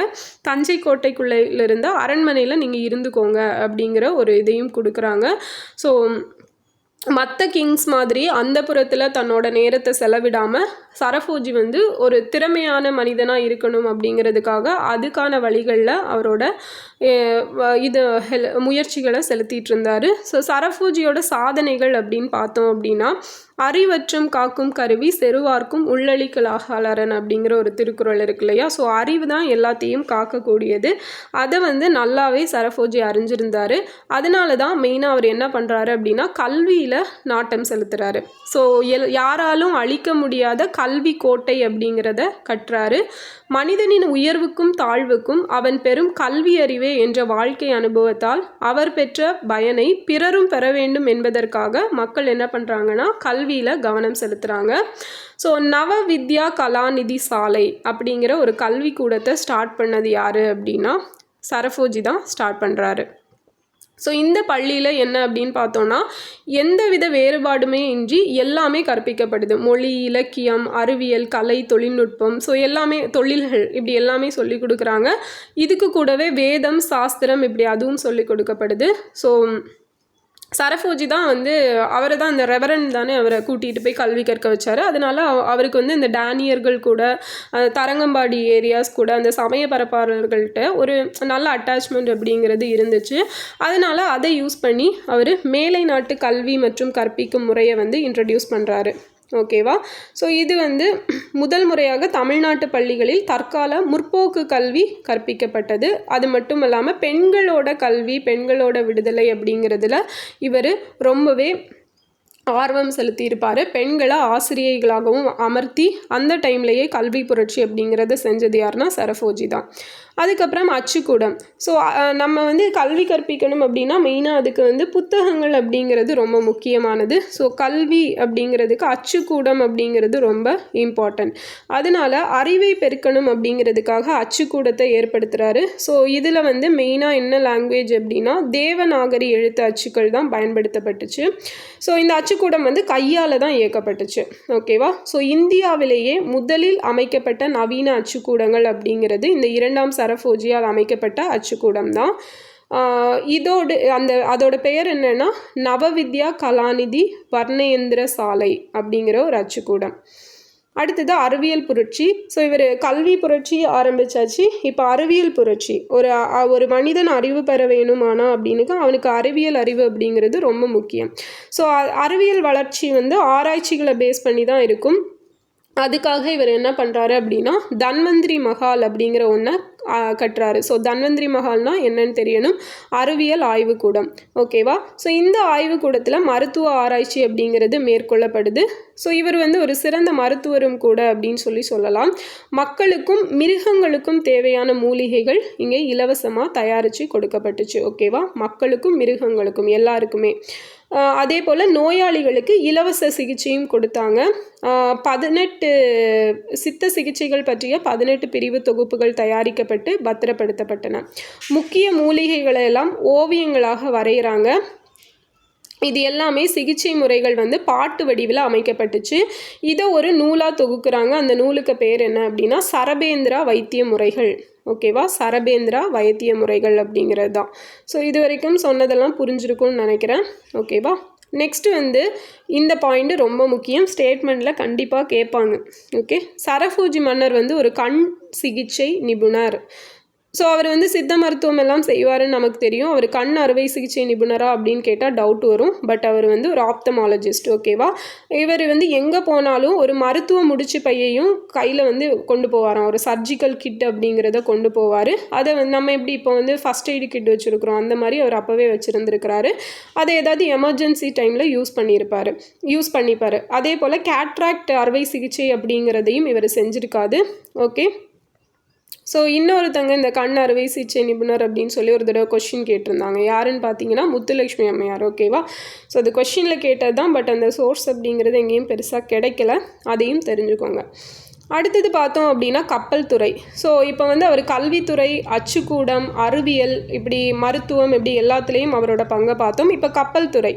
தஞ்சை கோட்டைக்குள்ளே இருந்த அரண்மனையில் நீங்கள் இருந்துக்கோங்க அப்படிங்கிற ஒரு இதையும் கொடுக்குறாங்க. ஸோ மற்ற கிங்ஸ் மாதிரி அந்த புறத்தில் தன்னோட நேரத்தை செலவிடாமல் சரஃபோஜி வந்து ஒரு திறமையான மனிதனாக இருக்கணும் அப்படிங்கிறதுக்காக அதுக்கான வழிகளில் அவரோட இது ஹெல் முயற்சிகளை செலுத்திட்டு இருந்தார் ஸோ சரஃபோஜியோட சாதனைகள் அப்படின்னு பார்த்தோம் அப்படின்னா அறிவற்றம் காக்கும் கருவி செருவார்க்கும் உள்ளளிக்கலாகலரன் அப்படிங்கிற ஒரு திருக்குறள் இருக்கு இல்லையா? ஸோ அறிவு தான் எல்லாத்தையும் காக்கக்கூடியது. அதை வந்து நல்லாவே சரஃபோஜி அறிஞ்சிருந்தார். அதனால தான் மெயினாக அவர் என்ன பண்ணுறாரு அப்படின்னா கல்வியில் நாட்டம் செலுத்துகிறாரு ஸோ எல் யாராலும் அழிக்க முடியாத கல் கல்வி கோட்டை அப்படிங்கிறத கற்றாரு. மனிதனின் உயர்வுக்கும் தாழ்வுக்கும் அவன் பெறும் கல்வி அறிவே என்ற வாழ்க்கை அனுபவத்தால் அவர் பெற்ற பயனை பிறரும் பெற வேண்டும் என்பதற்காக மக்கள் என்ன பண்ணுறாங்கன்னா கல்வியில் கவனம் செலுத்துகிறாங்க ஸோ நவ வித்யா கலாநிதி சாலை அப்படிங்கிற ஒரு கல்விக்கூடத்தை ஸ்டார்ட் பண்ணது யார் அப்படின்னா சரஃபோஜி தான் ஸ்டார்ட் பண்ணுறாரு ஸோ இந்த பள்ளியில் என்ன அப்படின்னு பார்த்தோன்னா எந்தவித வேறுபாடுமே இன்றி எல்லாமே கற்பிக்கப்படுது. மொழி இலக்கியம் அறிவியல் கலை தொழில்நுட்பம் ஸோ எல்லாமே தொழில்கள் இப்படி எல்லாமே சொல்லி கொடுக்குறாங்க. இதுக்கு கூடவே வேதம் சாஸ்திரம் இப்படி அதுவும் சொல்லி கொடுக்கப்படுது. ஸோ சரஃபோஜி தான் வந்து அவரை தான் இந்த ரெவரன் தானே அவரை கூட்டிகிட்டு போய் கல்வி கற்க வச்சார். அதனால் அவருக்கு வந்து இந்த டேனியர்கள் கூட தரங்கம்பாடி ஏரியாஸ் கூட அந்த சமய பரப்பாளர்கள்ட்ட ஒரு நல்ல அட்டாச்மெண்ட் அப்படிங்கிறது இருந்துச்சு. அதனால் அதை யூஸ் பண்ணி அவர் மேலை நாட்டு கல்வி மற்றும் கற்பிக்கும் முறையை வந்து இன்ட்ரடியூஸ் பண்ணுறாரு ஓகேவா ஸோ இது வந்து முதல் முறையாக தமிழ்நாட்டு பள்ளிகளில் தற்கால முற்போக்கு கல்வி கற்பிக்கப்பட்டது. அது மட்டும் இல்லாமல் பெண்களோட கல்வி பெண்களோட விடுதலை அப்படிங்கிறதுல இவர் ரொம்பவே ஆர்வம் செலுத்தியிருப்பார். பெண்களை ஆசிரியைகளாகவும் அமர்த்தி அந்த டைம்லேயே கல்வி புரட்சி அப்படிங்கிறத செஞ்சது யாருன்னா சரஃபோஜி தான். அதுக்கப்புறம் அச்சுக்கூடம். ஸோ நம்ம வந்து கல்வி கற்பிக்கணும் அப்படின்னா மெயினாக அதுக்கு வந்து புத்தகங்கள் அப்படிங்கிறது ரொம்ப முக்கியமானது. ஸோ கல்வி அப்படிங்கிறதுக்கு அச்சுக்கூடம் அப்படிங்கிறது ரொம்ப இம்பார்ட்டன்ட் அதனால அறிவை பெருக்கணும் அப்படிங்கிறதுக்காக அச்சுக்கூடத்தை ஏற்படுத்துகிறாரு ஸோ இதில் வந்து மெயினாக என்ன லாங்குவேஜ் அப்படின்னா தேவநாகரி எழுத்து அச்சுக்கள் தான் பயன்படுத்தப்பட்டுச்சு. ஸோ இந்த அச்சுக்கூடம் வந்து கையால் தான் இயக்கப்பட்டுச்சு. ஓகேவா ஸோ இந்தியாவிலேயே முதலில் அமைக்கப்பட்ட நவீன அச்சுக்கூடங்கள் அப்படிங்கிறது இந்த இரண்டாம் சரஃபோஜியால் அமைக்கப்பட்ட அச்சுக்கூடம் தான் இதோடு அந்த அதோட பெயர் என்னென்னா நவவித்யா கலாநிதி வர்ணேந்திர சாலை அப்படிங்கிற ஒரு அச்சுக்கூடம். அடுத்தது அறிவியல் புரட்சி. ஸோ இவர் கல்வி புரட்சி ஆரம்பிச்சாச்சு. இப்போ அறிவியல் புரட்சி. ஒரு ஒரு மனிதன் அறிவு பெற வேணுமானா அப்படின்னுக்கு அவனுக்கு அறிவியல் அறிவு அப்படிங்கிறது ரொம்ப முக்கியம். ஸோ அறிவியல் வளர்ச்சி வந்து ஆராய்ச்சிகளை பேஸ் பண்ணி தான் இருக்கும். அதுக்காக இவர் என்ன பண்ணுறாரு அப்படின்னா தன்வந்திரி மஹால் அப்படிங்கிற ஒன்றை கட்டுறாரு. ஸோ தன்வந்திரி மஹால்னா என்னன்னு தெரியணும். அறிவியல் ஆய்வுக்கூடம். ஓகேவா ஸோ இந்த ஆய்வுக்கூடத்தில் மருத்துவ ஆராய்ச்சி அப்படிங்கிறது மேற்கொள்ளப்படுது. ஸோ இவர் வந்து ஒரு சிறந்த மருத்துவரும் கூட அப்படின்னு சொல்லி சொல்லலாம். மக்களுக்கும் மிருகங்களுக்கும் தேவையான மூலிகைகள் இங்கே இலவசமாக தயாரித்து கொடுக்கப்பட்டுச்சு. ஓகேவா மக்களுக்கும் மிருகங்களுக்கும் எல்லாருக்குமே. அதே போல் நோயாளிகளுக்கு இலவச சிகிச்சையும் கொடுத்தாங்க. பதினெட்டு சித்த சிகிச்சைகள் பற்றிய பதினெட்டு பிரிவு தொகுப்புகள் தயாரிக்கப்பட்டு பத்திரப்படுத்தப்பட்டன. முக்கிய மூலிகைகளை எல்லாம் ஓவியங்களாக வரைகிறாங்க. இது எல்லாமே சிகிச்சை முறைகள் வந்து பாட்டு வடிவில் அமைக்கப்பட்டுச்சு. இதை ஒரு நூலாக தொகுக்குறாங்க. அந்த நூலுக்கு பேர் என்ன அப்படின்னா சரபேந்திரா வைத்திய முறைகள். ஓகேவா? சரபேந்திரா வைத்திய முறைகள் அப்படிங்கிறது தான். ஸோ இது வரைக்கும் சொன்னதெல்லாம் புரிஞ்சிருக்கும்னு நினைக்கிறேன். ஓகேவா? நெக்ஸ்ட்டு வந்து இந்த பாயிண்ட் ரொம்ப முக்கியம். ஸ்டேட்மெண்ட்டில் கண்டிப்பாக கேட்பாங்க. ஓகே? சரஃபூஜி மன்னர் வந்து ஒரு கண் சிகிச்சை நிபுணர். ஸோ அவர் வந்து சித்த மருத்துவம் எல்லாம் செய்வாருன்னு நமக்கு தெரியும். அவர் கண் அறுவை சிகிச்சை நிபுணரா அப்படின்னு கேட்டால் டவுட் வரும். பட் அவர் வந்து ஒரு ஆப்தமாலஜிஸ்ட் ஓகேவா இவர் வந்து எங்கே போனாலும் ஒரு மருத்துவ முடிச்சு பையையும் கையில் வந்து கொண்டு போவாராம். ஒரு சர்ஜிக்கல் கிட் அப்படிங்கிறத கொண்டு போவார். அதை வந்து நம்ம எப்படி இப்போ வந்து ஃபஸ்ட் எய்டு கிட் வச்சுருக்குறோம். அந்த மாதிரி அவர் அப்போவே வச்சுருந்துருக்கிறாரு. அதை ஏதாவது எமர்ஜென்சி டைமில் யூஸ் பண்ணியிருப்பார் யூஸ் பண்ணிப்பார். அதே போல் கேட்ராக்ட் அறுவை சிகிச்சை அப்படிங்கிறதையும் இவர் செஞ்சுருக்காது ஓகே ஸோ இன்னொருத்தங்க இந்த கண் அறுவை சிகிச்சை நிபுணர் அப்படின்னு சொல்லி ஒரு தடவை கொஷின் கேட்டிருந்தாங்க. யாருன்னு பார்த்தீங்கன்னா முத்துலட்சுமி அம்மையார் ஓகேவா ஸோ அது கொஷினில் கேட்டது தான் பட் அந்த சோர்ஸ் அப்படிங்கிறது எங்கேயும் பெருசாக கிடைக்கல. அதையும் தெரிஞ்சுக்கோங்க. அடுத்தது பார்த்தோம் அப்படின்னா கப்பல் துறை. ஸோ இப்போ வந்து அவர் கல்வித்துறை அச்சுக்கூடம் அறிவியல் இப்படி மருத்துவம் இப்படி எல்லாத்துலேயும் அவரோட பங்கை பார்த்தோம். இப்போ கப்பல் துறை.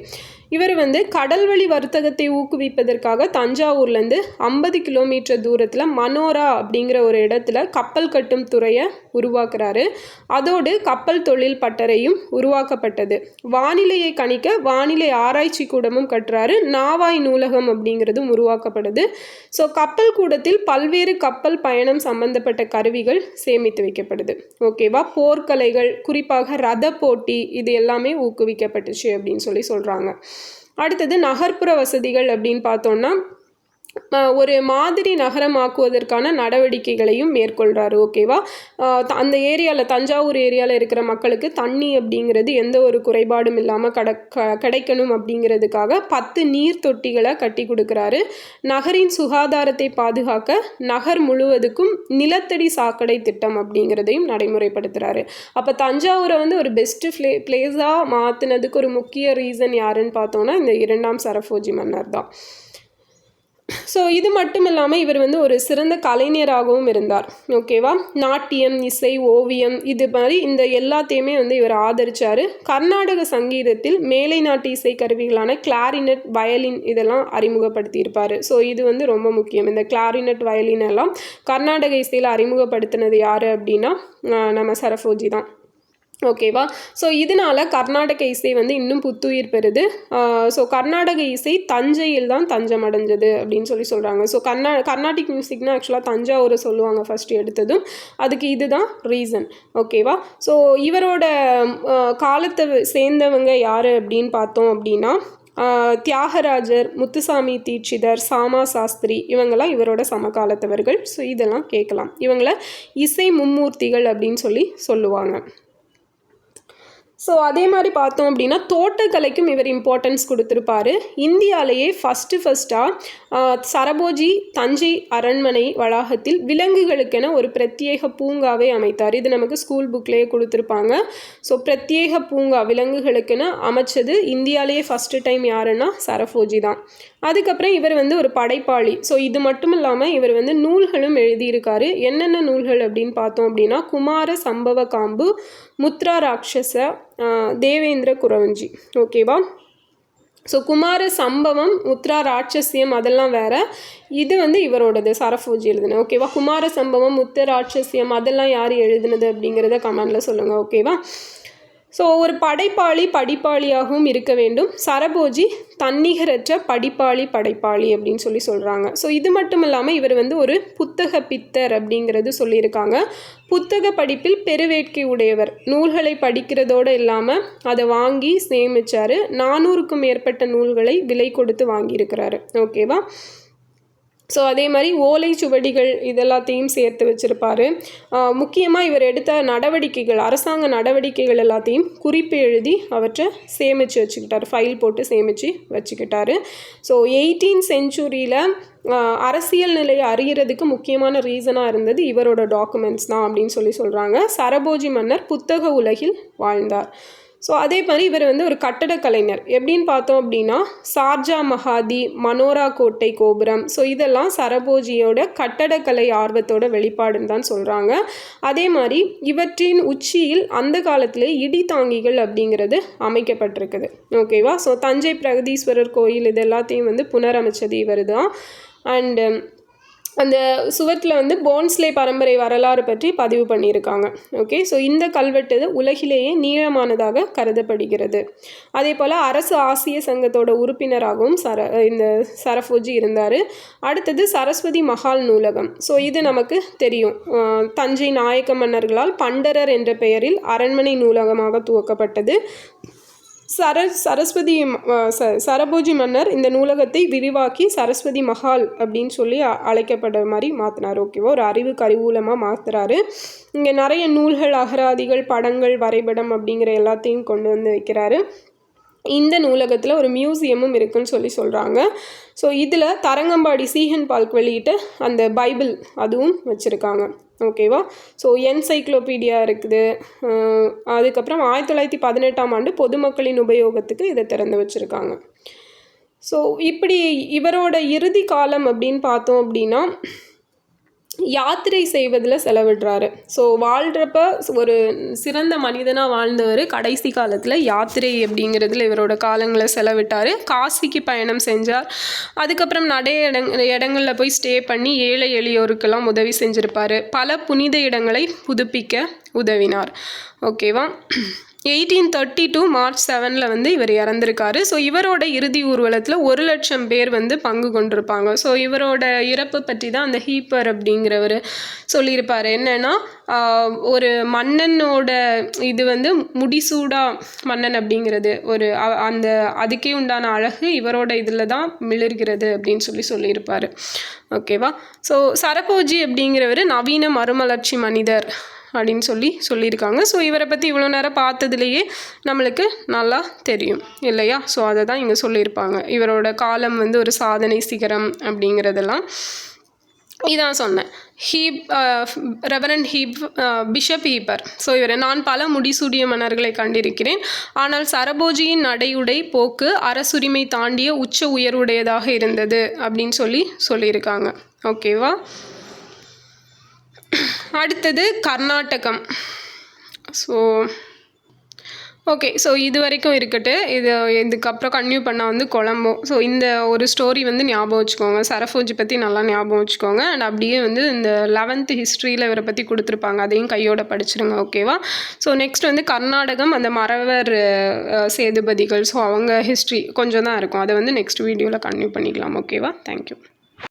இவர் வந்து கடல்வழி வர்த்தகத்தை ஊக்குவிப்பதற்காக தஞ்சாவூர்லேருந்து ஐம்பது கிலோமீட்டர் தூரத்தில் மனோரா அப்படிங்கிற ஒரு இடத்துல கப்பல் கட்டும் துறையை உருவாக்குறாரு. அதோடு கப்பல் தொழில் பட்டறையும் உருவாக்கப்பட்டது. வானிலையை கணிக்க வானிலை ஆராய்ச்சி கூடமும் கட்டுறாரு. நாவாய் நூலகம் அப்படிங்கிறதும் உருவாக்கப்படுது ஸோ கப்பல் கூடத்தில் பல்வேறு கப்பல் பயணம் சம்பந்தப்பட்ட கருவிகள் சேமித்து வைக்கப்படுது ஓகேவா போர்க்கலைகள் குறிப்பாக ரத போட்டி இது எல்லாமே ஊக்குவிக்கப்பட்டுச்சு அப்படின்னு சொல்லி சொல்கிறாங்க அடுத்தது நகர்ப்புற வசதிகள் அப்படின்னு பார்த்தோன்னா ஒரு மாதிரி நகரமாக்குவதற்கான நடவடிக்கைகளையும் மேற்கொள்கிறாரு ஓகேவா? த- அந்த ஏரியாவில் தஞ்சாவூர் ஏரியாவில் இருக்கிற மக்களுக்கு தண்ணி அப்படிங்கிறது எந்த ஒரு குறைபாடும் இல்லாமல் கட க கிடைக்கணும் அப்படிங்கிறதுக்காக பத்து நீர் தொட்டிகளை கட்டி கொடுக்குறாரு. நகரின் சுகாதாரத்தை பாதுகாக்க நகர் முழுவதுக்கும் நிலத்தடி சாக்கடை திட்டம் அப்படிங்கிறதையும் நடைமுறைப்படுத்துகிறாரு அப்போ தஞ்சாவூரை வந்து ஒரு பெஸ்ட்டு ஃப்ளே பிளேஸாக மாற்றினதுக்கு ஒரு முக்கிய ரீசன் யாருன்னு பார்த்தோன்னா இந்த இரண்டாம் சரஃபோஜி மன்னர் தான். ஸோ இது மட்டும் இல்லாமல் இவர் வந்து ஒரு சிறந்த கலைஞராகவும் இருந்தார். ஓகேவா நாட்டியம் இசை ஓவியம் இது மாதிரி இந்த எல்லாத்தையுமே வந்து இவர் ஆதரிச்சார். கர்நாடக சங்கீதத்தில் மேலை நாட்டு இசை கருவிகளான கிளாரினட் வயலின் இதெல்லாம் அறிமுகப்படுத்தியிருப்பார். ஸோ இது வந்து ரொம்ப முக்கியம். இந்த கிளாரினட் வயலின் எல்லாம் கர்நாடக இசையில் அறிமுகப்படுத்தினது யார் அப்படின்னா நம்ம சரஃபோஜி தான். ஓகேவா ஸோ இதனால கர்நாடக இசை வந்து இன்னும் புத்துயிர் பெறுது. ஸோ கர்நாடக இசை தஞ்சையில் தான் தஞ்சம் அடைஞ்சது அப்படின்னு சொல்லி சொல்கிறாங்க ஸோ கர்நா கர்நாடிக் மியூசிக்னா ஆக்சுவலாக தஞ்சாவூரை சொல்லுவாங்க ஃபஸ்ட்டு எடுத்ததும். அதுக்கு இதுதான் ரீசன் ஓகேவா ஸோ இவரோட காலத்தை சேர்ந்தவங்க யார் அப்படின்னு பார்த்தோம் அப்படின்னா தியாகராஜர் முத்துசாமி தீட்சிதர் சாமா சாஸ்திரி இவங்கெல்லாம் இவரோட சமகாலத்தவர்கள். ஸோ இதெல்லாம் கேட்கலாம். இவங்கள இசை மும்மூர்த்திகள் அப்படின்னு சொல்லி சொல்லுவாங்க. ஸோ அதே மாதிரி பார்த்தோம் அப்படின்னா தோட்டக்கலைக்கும் இவர் இம்பார்ட்டன்ஸ் கொடுத்துருப்பாரு. இந்தியாலேயே ஃபஸ்ட்டு ஃபஸ்ட்டாக சரபோஜி தஞ்சை அரண்மனை வளாகத்தில் விலங்குகளுக்கென ஒரு பிரத்யேக பூங்காவை அமைத்தார். இது நமக்கு ஸ்கூல் புக்லேயே கொடுத்துருப்பாங்க. ஸோ பிரத்யேக பூங்கா விலங்குகளுக்கென அமைச்சது இந்தியாவிலேயே ஃபஸ்ட்டு டைம் யாருன்னா சரபோஜி தான். அதுக்கப்புறம் இவர் வந்து ஒரு படைப்பாளி. ஸோ இது மட்டும் இல்லாமல் இவர் வந்து நூல்களும் எழுதியிருக்காரு. என்னென்ன நூல்கள் அப்படின்னு பார்த்தோம் அப்படின்னா குமார சம்பவ காம்பு முத்ரா ராட்சச தேவேந்திர குரவஞ்சி. ஓகேவா ஸோ குமார சம்பவம் முத்ரா ராட்சசியம் அதெல்லாம் வேறு. இது வந்து இவரோடது சரஃபோஜி எழுதுன. ஓகேவா குமார சம்பவம் முத்த ராட்சசியம் அதெல்லாம் யார் எழுதுனது அப்படிங்கிறத கமெண்டில் சொல்லுங்கள் ஓகேவா ஸோ ஒரு படைப்பாளி படிப்பாளியாகவும் இருக்க வேண்டும். சரபோஜி தன்னிகரற்ற படிப்பாளி படைப்பாளி அப்படின்னு சொல்லி சொல்கிறாங்க ஸோ இது மட்டும் இல்லாமல் இவர் வந்து ஒரு புத்தக பித்தர் அப்படிங்கிறது சொல்லியிருக்காங்க. புத்தக படிப்பில் பெருவேட்கை உடையவர். நூல்களை படிக்கிறதோடு இல்லாமல் அதை வாங்கி சேமித்தார் நானூறுக்கும் மேற்பட்ட நூல்களை விலை கொடுத்து வாங்கியிருக்கிறாரு. ஓகேவா? ஸோ அதே மாதிரி ஓலை சுவடிகள் இதெல்லாத்தையும் சேர்த்து வச்சுருப்பாரு. முக்கியமாக இவர் எடுத்த நடவடிக்கைகள் அரசாங்க நடவடிக்கைகள் எல்லாத்தையும் குறிப்பு எழுதி அவற்றை சேமித்து வச்சுக்கிட்டார். ஃபைல் போட்டு சேமித்து வச்சுக்கிட்டாரு. ஸோ எயிட்டீன் செஞ்சுரியில் அரசியல் நிலையை அறியறதுக்கு முக்கியமான ரீசனாக இருந்தது இவரோட டாக்குமெண்ட்ஸ் தான் அப்படின்னு சொல்லி சொல்கிறாங்க சரபோஜி மன்னர் புத்தக உலகில் வாழ்ந்தார். ஸோ அதே மாதிரி இவர் வந்து ஒரு கட்டடக் கலைஞர். எப்படின்னு பார்த்தோம் அப்படின்னா சார்ஜா மகாதி மனோரா கோட்டை கோபுரம். ஸோ இதெல்லாம் சரபோஜியோட கட்டடக்கலை ஆர்வத்தோட வெளிப்பாடுன்னு தான் சொல்கிறாங்க அதே மாதிரி இவற்றின் உச்சியில் அந்த காலத்திலே இடி தாங்கிகள் அப்படிங்கிறது அமைக்கப்பட்டிருக்குது. ஓகேவா ஸோ தஞ்சை பிரகதீஸ்வரர் கோயில் இது எல்லாத்தையும் வந்து புனரமைச்சது இவர் தான் அண்டு அந்த சுவத்தில் வந்து போன்ஸ்லே பரம்பரை வரலாறு பற்றி பதிவு பண்ணியிருக்காங்க. ஓகே ஸோ இந்த கல்வெட்டு உலகிலேயே நீளமானதாக கருதப்படுகிறது. அதே போல் அரசு ஆசிய சங்கத்தோட உறுப்பினராகவும் சர இந்த சரஃபோஜி இருந்தார். அடுத்தது சரஸ்வதி மஹால் நூலகம். ஸோ இது நமக்கு தெரியும். தஞ்சை நாயக்க மன்னர்களால் பண்டரர் என்ற பெயரில் அரண்மனை நூலகமாக துவக்கப்பட்டது. சர சரஸ்வதி ச சரபோஜி மன்னர் இந்த நூலகத்தை விரிவாக்கி சரஸ்வதி மஹால் அப்படின்னு சொல்லி அழைக்கப்படுற மாதிரி மாற்றினார் ஓகேவா? ஒரு அறிவு கருவூலமாக மாற்றுறாரு இங்கே நிறைய நூல்கள் அகராதிகள் படங்கள் வரைபடம் அப்படிங்கிற எல்லாத்தையும் கொண்டு வந்து வைக்கிறாரு. இந்த நூலகத்தில் ஒரு மியூசியமும் இருக்குன்னு சொல்லி சொல்கிறாங்க ஸோ இதில் தரங்கம்பாடி சீஹன் பால்க் வெளியிட்ட அந்த பைபிள் அதுவும் வச்சுருக்காங்க. ஓகேவா ஸோ என்சைக்ளோபீடியா இருக்குது. அதுக்கப்புறம் ஆயிரத்தி தொள்ளாயிரத்தி பதினெட்டாம் ஆண்டு பொதுமக்களின் உபயோகத்துக்கு இதை திறந்து வச்சுருக்காங்க. ஸோ இப்படி இவரோட இறுதி காலம் அப்படின்னு பார்த்தோம் அப்படின்னா யாத்திரை செய்வதில் செலவிடுறாரு. ஸோ வாழ்கிறப்ப ஒரு சிறந்த மனிதனாக வாழ்ந்தவர் கடைசி காலத்தில் யாத்திரை அப்படிங்கிறதுல இவரோட காலங்களை செலவிட்டார். காசிக்கு பயணம் செஞ்சார். அதுக்கப்புறம் நிறைய இடங் இடங்களில் போய் ஸ்டே பண்ணி ஏழை எளியோருக்கெல்லாம் உதவி செஞ்சுருப்பார். பல புனித இடங்களை புதுப்பிக்க உதவினார். ஓகேவா எயிட்டீன் தேர்ட்டி டூ மார்ச் செவனில் வந்து இவர் இறந்துருக்காரு. ஸோ இவரோட இறுதி ஊர்வலத்தில் ஒரு லட்சம் பேர் வந்து பங்கு கொண்டிருப்பாங்க. ஸோ இவரோட இறப்பு பற்றி தான் அந்த ஹீப்பர் அப்படிங்கிறவர் சொல்லியிருப்பார். என்னென்னா ஒரு மன்னனோட இது வந்து முடிசூடா மன்னன் அப்படிங்கிறது. ஒரு அந்த அதுக்கே உண்டான அழகு இவரோட இதில் தான் மிளிர்கிறது அப்படின்னு சொல்லி சொல்லியிருப்பார். ஓகேவா? ஸோ சரபோஜி அப்படிங்கிறவர் நவீன மறுமலர்ச்சி மனிதர். அப்படின்னு சொல்லி சொல்லியிருக்காங்க. ஸோ இவரை பற்றி இவ்வளோ நேரம் பார்த்ததுலேயே நம்மளுக்கு நல்லா தெரியும் இல்லையா? ஸோ அதை தான் இங்கே சொல்லியிருப்பாங்க. இவரோட காலம் வந்து ஒரு சாதனை சிகரம் அப்படிங்கிறதெல்லாம். இதான் சொன்னேன். Heap reverend heap bishop Heber so இவர் நான் பல முடிசூடிய மன்னர்களை கண்டிருக்கிறேன். ஆனால் சரபோஜியின் நடையுடை போக்கு அரசுரிமை தாண்டிய உச்ச உயர்வுடையதாக இருந்தது அப்படின்னு சொல்லி சொல்லியிருக்காங்க. ஓகேவா அடுத்தது கர்நாடகம். ஸோ ஓகே ஸோ இது வரைக்கும் இருக்கட்டு. இது இதுக்கப்புறம் கன்டினியூ பண்ணால் வந்து கொழம்போ. ஸோ இந்த ஒரு ஸ்டோரி வந்து ஞாபகம் வச்சுக்கோங்க. சரஃபோஜி பற்றி நல்லா ஞாபகம் வச்சுக்கோங்க. அண்ட் அப்படியே வந்து இந்த லெவன்த்து ஹிஸ்ட்ரியில் இவரை பற்றி கொடுத்துருப்பாங்க. அதையும் கையோட படிச்சிருங்க ஓகேவா ஸோ நெக்ஸ்ட் வந்து கர்நாடகம் அந்த மறவர் சேதுபதிகள். ஸோ அவங்க ஹிஸ்ட்ரி கொஞ்சம் தான் இருக்கும். அதை வந்து நெக்ஸ்ட் வீடியோவில் கன்டினியூ பண்ணிக்கலாம் ஓகேவா தேங்க்யூ